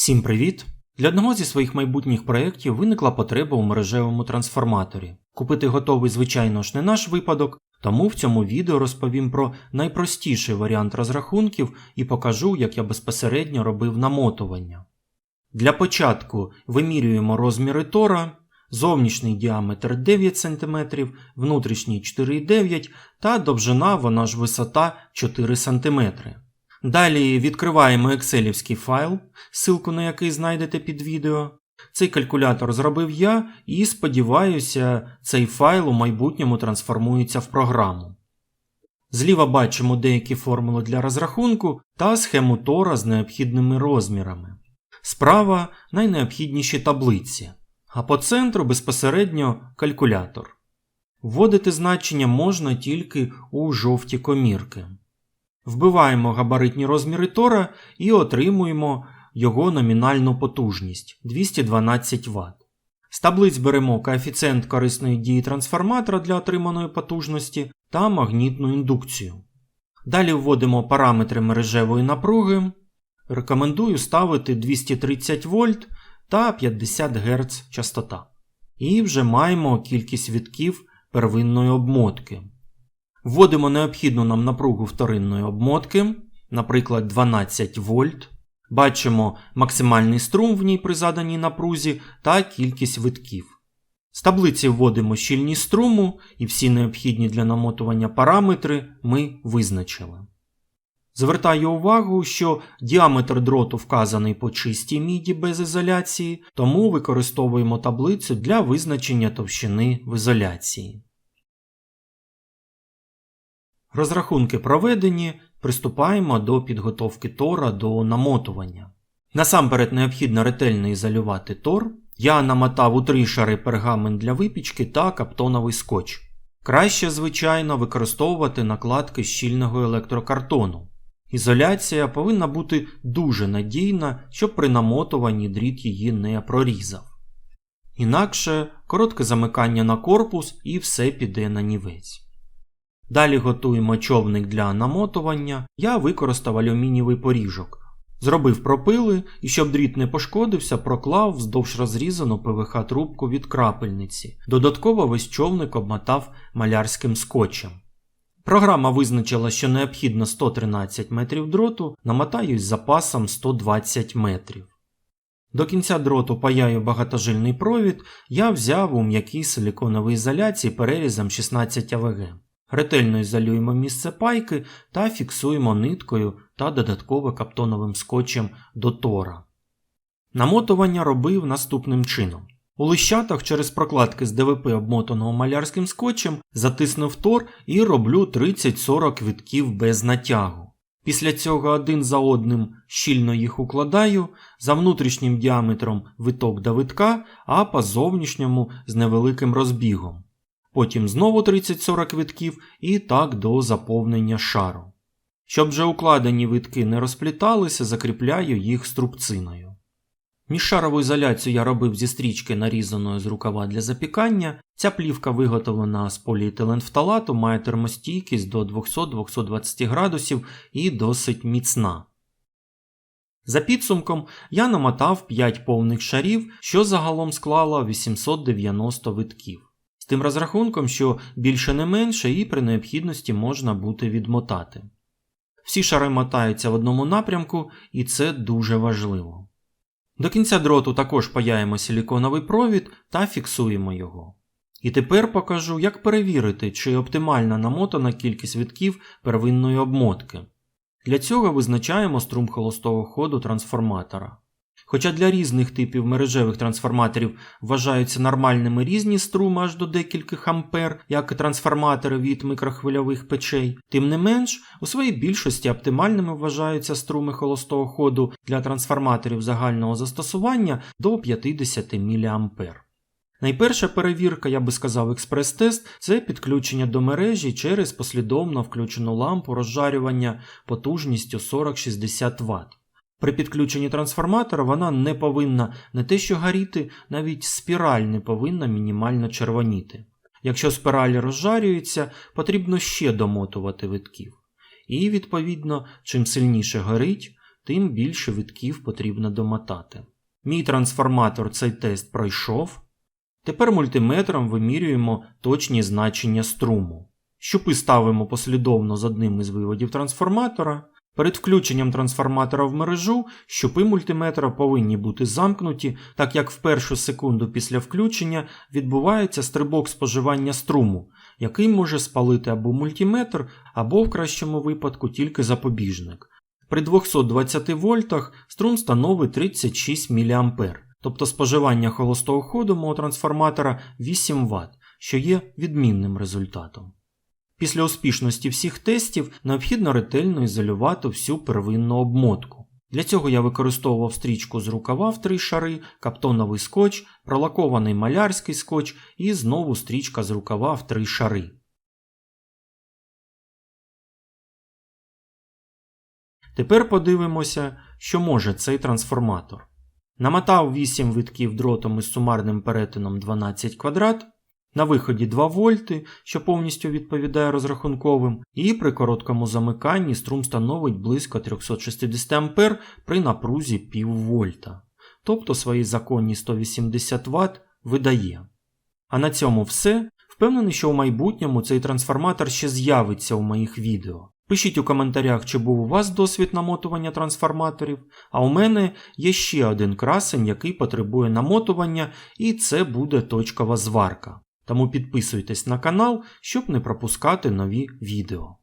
Всім привіт! Для одного зі своїх майбутніх проєктів виникла потреба у мережевому трансформаторі. Купити готовий, звичайно ж, не наш випадок, тому в цьому відео розповім про найпростіший варіант розрахунків і покажу, як я безпосередньо робив намотування. Для початку вимірюємо розміри тора, зовнішній діаметр 9 см, внутрішній 4,9 та довжина, вона ж висота 4 см. Далі відкриваємо екселівський файл, ссылку на який знайдете під відео. Цей калькулятор зробив я і сподіваюся, цей файл у майбутньому трансформується в програму. Зліва бачимо деякі формули для розрахунку та схему Тора з необхідними розмірами. Справа найнеобхідніші таблиці, а по центру безпосередньо калькулятор. Вводити значення можна тільки у жовті комірки. Вбиваємо габаритні розміри Тора і отримуємо його номінальну потужність 212 Вт. З таблиць беремо коефіцієнт корисної дії трансформатора для отриманої потужності та магнітну індукцію. Далі вводимо параметри мережевої напруги. Рекомендую ставити 230 вольт та 50 Гц частота. І вже маємо кількість вітків первинної обмотки. Вводимо необхідну нам напругу вторинної обмотки, наприклад, 12 вольт. Бачимо максимальний струм в ній при заданій напрузі та кількість витків. З таблиці вводимо щільність струму і всі необхідні для намотування параметри ми визначили. Звертаю увагу, що діаметр дроту вказаний по чистій міді без ізоляції, тому використовуємо таблицю для визначення товщини в ізоляції. Розрахунки проведені, приступаємо до підготовки тора до намотування. Насамперед необхідно ретельно ізолювати тор. Я намотав у три шари пергамент для випічки та каптоновий скотч. Краще, звичайно, використовувати накладки щільного електрокартону. Ізоляція повинна бути дуже надійна, щоб при намотуванні дріт її не прорізав. Інакше коротке замикання на корпус і все піде на нівець. Далі готуємо човник для намотування. Я використав алюмінієвий поріжок. Зробив пропили і, щоб дріт не пошкодився, проклав вздовж розрізану ПВХ трубку від крапельниці. Додатково весь човник обмотав малярським скотчем. Програма визначила, що необхідно 113 метрів дроту, намотаю з запасом 120 метрів. До кінця дроту паяю багатожильний провід, я взяв у м'якій силіконовій ізоляції перерізом 16 АВГ. Ретельно ізолюємо місце пайки та фіксуємо ниткою та додатково каптоновим скотчем до тора. Намотування робив наступним чином. У лищатах через прокладки з ДВП, обмотаного малярським скотчем, затиснув тор і роблю 30-40 вітків без натягу. Після цього один за одним щільно їх укладаю, за внутрішнім діаметром виток до витка, а по зовнішньому з невеликим розбігом. Потім знову 30-40 витків і так до заповнення шару. Щоб вже укладені витки не розпліталися, закріпляю їх струбциною. Міжшарову ізоляцію я робив зі стрічки, нарізаної з рукава для запікання. Ця плівка виготовлена з поліетиленфталату, має термостійкість до 200-220 градусів і досить міцна. За підсумком я намотав 5 повних шарів, що загалом склало 890 витків. Тим розрахунком, що більше не менше і при необхідності можна буде відмотати. Всі шари мотаються в одному напрямку, і це дуже важливо. До кінця дроту також паяємо силіконовий провід та фіксуємо його. І тепер покажу, як перевірити, чи оптимальна намотана кількість витків первинної обмотки. Для цього визначаємо струм холостого ходу трансформатора. Хоча для різних типів мережевих трансформаторів вважаються нормальними різні струми аж до декількох ампер, як і трансформатори від микрохвильових печей, тим не менш, у своїй більшості оптимальними вважаються струми холостого ходу для трансформаторів загального застосування до 50 мА. Найперша перевірка, я би сказав, експрес-тест це підключення до мережі через послідовно включену лампу розжарювання потужністю 40-60 Вт. При підключенні трансформатора вона не повинна не те що горіти, навіть спіраль не повинна мінімально червоніти. Якщо спіралі розжарюються, потрібно ще домотувати витків. І, відповідно, чим сильніше горить, тим більше витків потрібно домотати. Мій трансформатор цей тест пройшов. Тепер мультиметром вимірюємо точні значення струму. Щупи ставимо послідовно з одним із виводів трансформатора. Перед включенням трансформатора в мережу щупи мультиметра повинні бути замкнуті, так як в першу секунду після включення відбувається стрибок споживання струму, який може спалити або мультиметр, або в кращому випадку тільки запобіжник. При 220 вольтах струм становить 36 мА, тобто споживання холостого ходу мого трансформатора 8 Вт, що є відмінним результатом. Після успішності всіх тестів необхідно ретельно ізолювати всю первинну обмотку. Для цього я використовував стрічку з рукава в три шари, каптоновий скотч, пролакований малярський скотч і знову стрічка з рукава в три шари. Тепер подивимося, що може цей трансформатор. Намотав 8 витків дротом із сумарним перетином 12 квадрат, на виході 2 вольти, що повністю відповідає розрахунковим, і при короткому замиканні струм становить близько 360 А при напрузі пів вольта. Тобто свої законні 180 Вт видає. А на цьому все. Впевнений, що у майбутньому цей трансформатор ще з'явиться у моїх відео. Пишіть у коментарях, чи був у вас досвід намотування трансформаторів, а у мене є ще один красень, який потребує намотування, і це буде точкова зварка. Тому підписуйтесь на канал, щоб не пропускати нові відео.